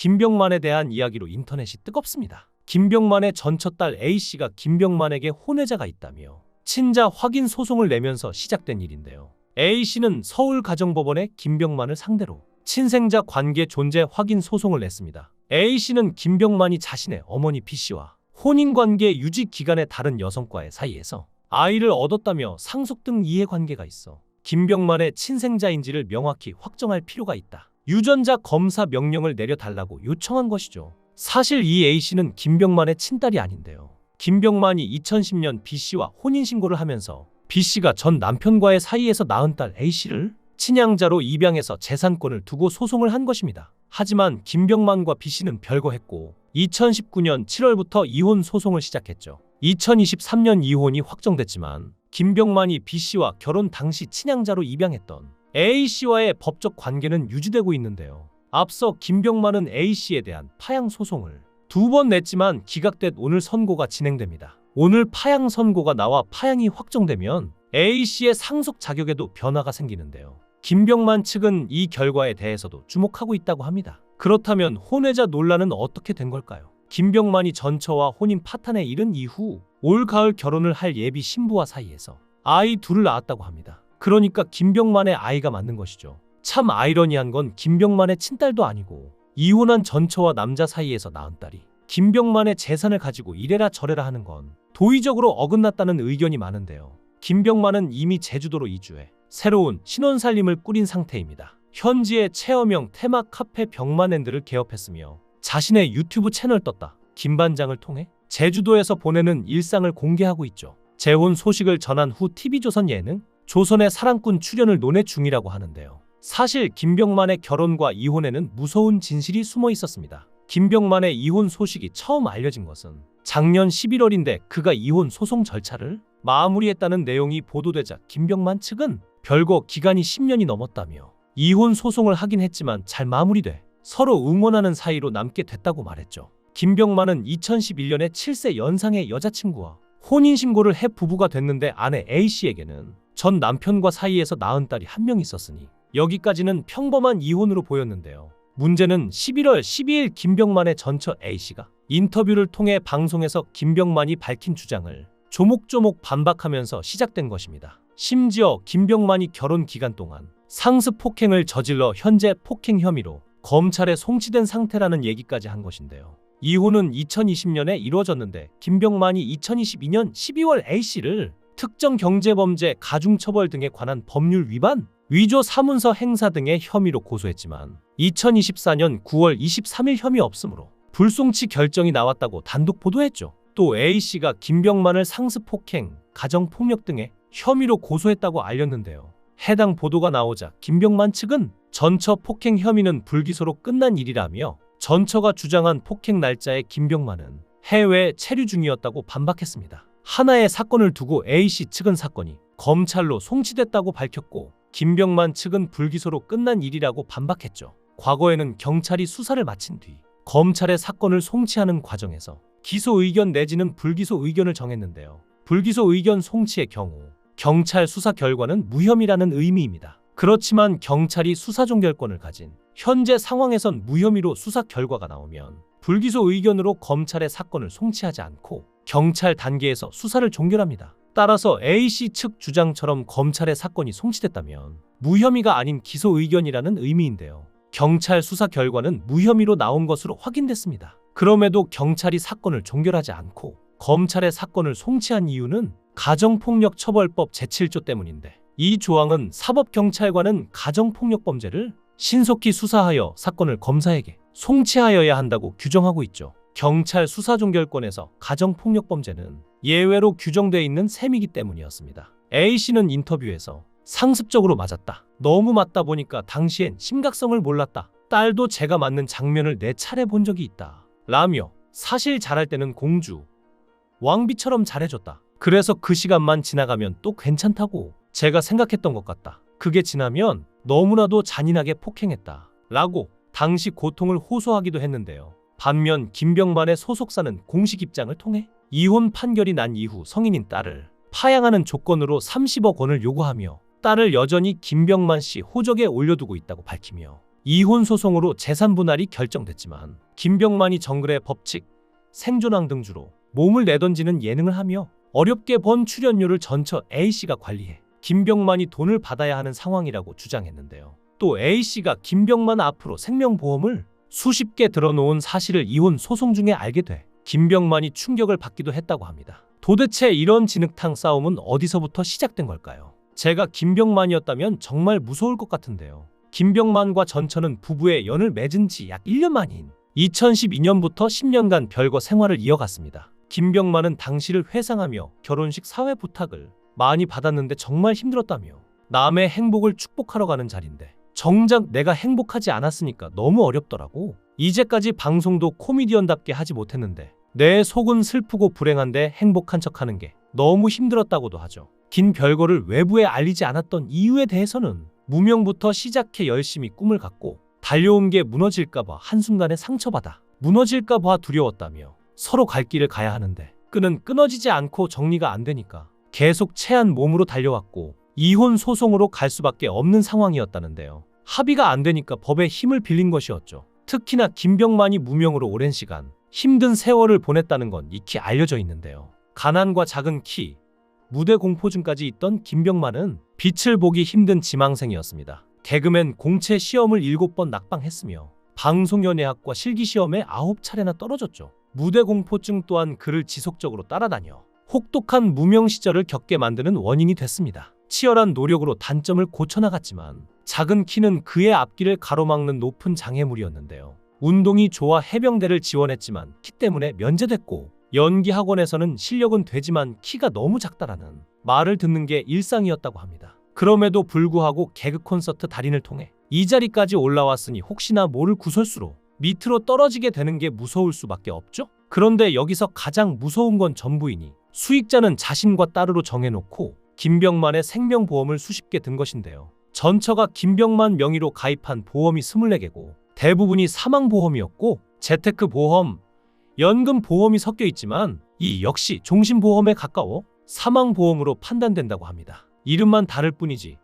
김병만에 대한 이야기로 인터넷이 뜨겁습니다. 김병만의 전처딸 A씨가 김병만에게 혼외자가 있다며 친자 확인 소송을 내면서 시작된 일인데요. A씨는 서울가정법원에 김병만을 상대로 친생자 관계 존재 확인 소송을 냈습니다. A씨는 김병만이 자신의 어머니 B씨와 혼인관계 유지 기간의 다른 여성과의 사이에서 아이를 얻었다며 상속 등 이해관계가 있어 김병만의 친생자인지를 명확히 확정할 필요가 있다. 유전자 검사 명령을 내려달라고 요청한 것이죠. 사실 이 A씨는 김병만의 친딸이 아닌데요. 김병만이 2010년 B씨와 혼인신고를 하면서 B씨가 전 남편과의 사이에서 낳은 딸 A씨를 친양자로 입양해서 재산권을 두고 소송을 한 것입니다. 하지만 김병만과 B씨는 별거했고 2019년 7월부터 이혼 소송을 시작했죠. 2023년 이혼이 확정됐지만 김병만이 B씨와 결혼 당시 친양자로 입양했던 A씨와의 법적 관계는 유지되고 있는데요. 앞서 김병만은 A씨에 대한 파양 소송을 두 번 냈지만 기각돼 오늘 선고가 진행됩니다. 오늘 파양 선고가 나와 파양이 확정되면 A씨의 상속 자격에도 변화가 생기는데요. 김병만 측은 이 결과에 대해서도 주목하고 있다고 합니다. 그렇다면 혼외자 논란은 어떻게 된 걸까요? 김병만이 전처와 혼인 파탄에 이른 이후 올 가을 결혼을 할 예비 신부와 사이에서 아이 둘을 낳았다고 합니다. 그러니까 김병만의 아이가 맞는 것이죠. 참 아이러니한 건 김병만의 친딸도 아니고 이혼한 전처와 남자 사이에서 낳은 딸이 김병만의 재산을 가지고 이래라 저래라 하는 건 도의적으로 어긋났다는 의견이 많은데요. 김병만은 이미 제주도로 이주해 새로운 신혼살림을 꾸린 상태입니다. 현지의 체험형 테마 카페 병만랜드를 개업했으며 자신의 유튜브 채널 떴다. 김반장을 통해 제주도에서 보내는 일상을 공개하고 있죠. 재혼 소식을 전한 후 TV조선 예능 조선의 사랑꾼 출연을 논의 중이라고 하는데요. 사실 김병만의 결혼과 이혼에는 무서운 진실이 숨어 있었습니다. 김병만의 이혼 소식이 처음 알려진 것은 작년 11월인데 그가 이혼 소송 절차를 마무리했다는 내용이 보도되자 김병만 측은 별거 기간이 10년이 넘었다며 이혼 소송을 하긴 했지만 잘 마무리돼 서로 응원하는 사이로 남게 됐다고 말했죠. 김병만은 2011년에 7세 연상의 여자친구와 혼인신고를 해 부부가 됐는데 아내 A씨에게는 전 남편과 사이에서 낳은 딸이 한 명 있었으니 여기까지는 평범한 이혼으로 보였는데요. 문제는 11월 12일 김병만의 전처 A씨가 인터뷰를 통해 방송에서 김병만이 밝힌 주장을 조목조목 반박하면서 시작된 것입니다. 심지어 김병만이 결혼 기간 동안 상습 폭행을 저질러 현재 폭행 혐의로 검찰에 송치된 상태라는 얘기까지 한 것인데요. 이혼은 2020년에 이루어졌는데 김병만이 2022년 12월 A씨를 특정 경제범죄 가중처벌 등에 관한 법률 위반, 위조 사문서 행사 등의 혐의로 고소했지만 2024년 9월 23일 혐의 없으므로 불송치 결정이 나왔다고 단독 보도했죠. 또 A씨가 김병만을 상습폭행, 가정폭력 등의 혐의로 고소했다고 알렸는데요. 해당 보도가 나오자 김병만 측은 전처 폭행 혐의는 불기소로 끝난 일이라며 전처가 주장한 폭행 날짜에 김병만은 해외 체류 중이었다고 반박했습니다. 하나의 사건을 두고 A씨 측은 사건이 검찰로 송치됐다고 밝혔고 김병만 측은 불기소로 끝난 일이라고 반박했죠. 과거에는 경찰이 수사를 마친 뒤 검찰의 사건을 송치하는 과정에서 기소 의견 내지는 불기소 의견을 정했는데요. 불기소 의견 송치의 경우 경찰 수사 결과는 무혐의라는 의미입니다. 그렇지만 경찰이 수사 종결권을 가진 현재 상황에선 무혐의로 수사 결과가 나오면 불기소 의견으로 검찰의 사건을 송치하지 않고 경찰 단계에서 수사를 종결합니다. 따라서 A씨 측 주장처럼 검찰의 사건이 송치됐다면 무혐의가 아닌 기소 의견이라는 의미인데요. 경찰 수사 결과는 무혐의로 나온 것으로 확인됐습니다. 그럼에도 경찰이 사건을 종결하지 않고 검찰의 사건을 송치한 이유는 가정폭력처벌법 제7조 때문인데 이 조항은 사법경찰관은 가정폭력범죄를 신속히 수사하여 사건을 검사에게 송치하여야 한다고 규정하고 있죠. 경찰 수사 종결권에서 가정폭력범죄는 예외로 규정되어 있는 셈이기 때문이었습니다. A씨는 인터뷰에서 상습적으로 맞았다. 너무 맞다 보니까 당시엔 심각성을 몰랐다. 딸도 제가 맞는 장면을 네 차례 본 적이 있다. 라며 사실 잘할 때는 공주, 왕비처럼 잘해줬다. 그래서 그 시간만 지나가면 또 괜찮다고 제가 생각했던 것 같다. 그게 지나면 너무나도 잔인하게 폭행했다. 라고 당시 고통을 호소하기도 했는데요. 반면 김병만의 소속사는 공식 입장을 통해 이혼 판결이 난 이후 성인인 딸을 파양하는 조건으로 30억 원을 요구하며 딸을 여전히 김병만 씨 호적에 올려두고 있다고 밝히며 이혼 소송으로 재산 분할이 결정됐지만 김병만이 정글의 법칙, 생존왕 등주로 몸을 내던지는 예능을 하며 어렵게 번 출연료를 전처 A씨가 관리해 김병만이 돈을 받아야 하는 상황이라고 주장했는데요. 또 A씨가 김병만 앞으로 생명보험을 수십 개 들어놓은 사실을 이혼 소송 중에 알게 돼 김병만이 충격을 받기도 했다고 합니다. 도대체 이런 진흙탕 싸움은 어디서부터 시작된 걸까요? 제가 김병만이었다면 정말 무서울 것 같은데요. 김병만과 전처는 부부의 연을 맺은 지 약 1년 만인 2012년부터 10년간 별거 생활을 이어갔습니다. 김병만은 당시를 회상하며 결혼식 사회 부탁을 많이 받았는데 정말 힘들었다며 남의 행복을 축복하러 가는 자리인데 정작 내가 행복하지 않았으니까 너무 어렵더라고. 이제까지 방송도 코미디언답게 하지 못했는데 내 속은 슬프고 불행한데 행복한 척하는 게 너무 힘들었다고도 하죠. 긴 별거를 외부에 알리지 않았던 이유에 대해서는 무명부터 시작해 열심히 꿈을 갖고 달려온 게 무너질까봐 한순간에 상처받아 무너질까봐 두려웠다며 서로 갈 길을 가야 하는데 끈은 끊어지지 않고 정리가 안 되니까 계속 체한 몸으로 달려왔고 이혼 소송으로 갈 수밖에 없는 상황이었다는데요. 합의가 안 되니까 법의 힘을 빌린 것이었죠. 특히나 김병만이 무명으로 오랜 시간 힘든 세월을 보냈다는 건 익히 알려져 있는데요. 가난과 작은 키, 무대 공포증까지 있던 김병만은 빛을 보기 힘든 지망생이었습니다. 개그맨 공채 시험을 7번 낙방했으며 방송연예학과 실기시험에 9차례나 떨어졌죠. 무대 공포증 또한 그를 지속적으로 따라다녀 혹독한 무명 시절을 겪게 만드는 원인이 됐습니다. 치열한 노력으로 단점을 고쳐나갔지만 작은 키는 그의 앞길을 가로막는 높은 장애물이었는데요. 운동이 좋아 해병대를 지원했지만 키 때문에 면제됐고 연기 학원에서는 실력은 되지만 키가 너무 작다라는 말을 듣는 게 일상이었다고 합니다. 그럼에도 불구하고 개그 콘서트 달인을 통해 이 자리까지 올라왔으니 혹시나 모를 구설수로 밑으로 떨어지게 되는 게 무서울 수밖에 없죠? 그런데 여기서 가장 무서운 건 전부이니 수익자는 자신과 딸으로 정해놓고 김병만의 생명보험을 수십 개 든 것인데요. 전처가 김병만 명의로 가입한 보험이 24개고 대부분이 사망보험이었고 재테크 보험, 연금 보험이 섞여 있지만 이 역시 종신보험에 가까워 사망보험으로 판단된다고 합니다. 이름만 다를 뿐이지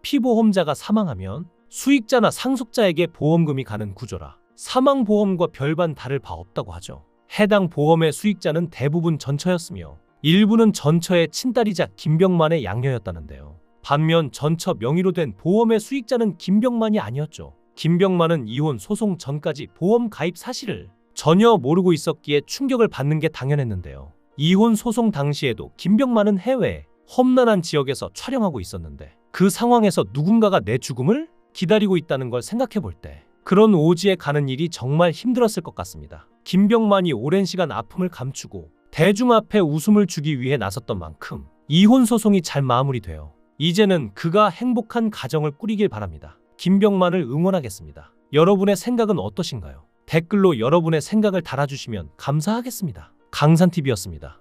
피보험자가 사망하면 수익자나 상속자에게 보험금이 가는 구조라 사망보험과 별반 다를 바 없다고 하죠. 해당 보험의 수익자는 대부분 전처였으며 일부는 전처의 친딸이자 김병만의 양녀였다는데요. 반면 전처 명의로 된 보험의 수익자는 김병만이 아니었죠. 김병만은 이혼 소송 전까지 보험 가입 사실을 전혀 모르고 있었기에 충격을 받는 게 당연했는데요. 이혼 소송 당시에도 김병만은 해외 험난한 지역에서 촬영하고 있었는데 그 상황에서 누군가가 내 죽음을 기다리고 있다는 걸 생각해 볼 때 그런 오지에 가는 일이 정말 힘들었을 것 같습니다. 김병만이 오랜 시간 아픔을 감추고 대중 앞에 웃음을 주기 위해 나섰던 만큼 이혼 소송이 잘 마무리되어 이제는 그가 행복한 가정을 꾸리길 바랍니다. 김병만을 응원하겠습니다. 여러분의 생각은 어떠신가요? 댓글로 여러분의 생각을 달아주시면 감사하겠습니다. 강산TV였습니다.